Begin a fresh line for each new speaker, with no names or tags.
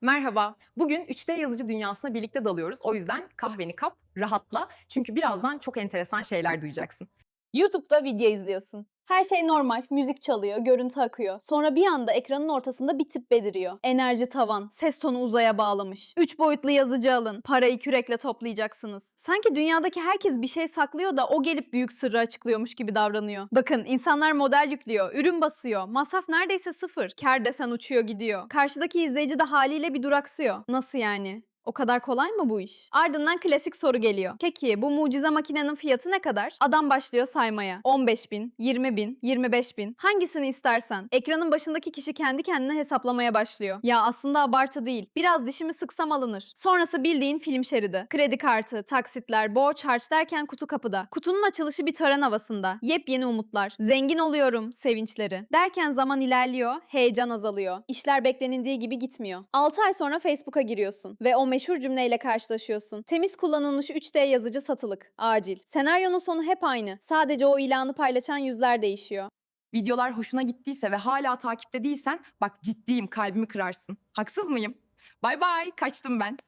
Merhaba. Bugün 3D yazıcı dünyasına birlikte dalıyoruz. O yüzden kahveni kap, rahatla. Çünkü birazdan çok enteresan şeyler duyacaksın.
YouTube'da video izliyorsun. Her şey normal, müzik çalıyor, görüntü akıyor. Sonra bir anda ekranın ortasında bir tip beliriyor. Enerji tavan, ses tonu uzaya bağlamış. Üç boyutlu yazıcı alın, parayı kürekle toplayacaksınız. Sanki dünyadaki herkes bir şey saklıyor da o gelip büyük sırrı açıklıyormuş gibi davranıyor. Bakın insanlar model yüklüyor, ürün basıyor, masraf neredeyse sıfır. Kar desen uçuyor gidiyor. Karşıdaki izleyici de haliyle bir duraksıyor. Nasıl yani? O kadar kolay mı bu iş? Ardından klasik soru geliyor. Peki bu mucize makinenin fiyatı ne kadar? Adam başlıyor saymaya. 15 bin, 20 bin, 25 bin. Hangisini istersen. Ekranın başındaki kişi kendi kendine hesaplamaya başlıyor. Ya aslında abartı değil. Biraz dişimi sıksam alınır. Sonrası bildiğin film şeridi. Kredi kartı, taksitler, borç harç derken kutu kapıda. Kutunun açılışı bir tören havasında. Yepyeni umutlar. Zengin oluyorum sevinçleri. Derken zaman ilerliyor, heyecan azalıyor. İşler beklenildiği gibi gitmiyor. 6 ay sonra Facebook'a giriyorsun ve o meşhur cümleyle karşılaşıyorsun. Temiz kullanılmış 3D yazıcı satılık. Acil. Senaryonun sonu hep aynı. Sadece o ilanı paylaşan yüzler değişiyor.
Videolar hoşuna gittiyse ve hala takipte değilsen bak ciddiyim kalbimi kırarsın. Haksız mıyım? Bay bay kaçtım ben.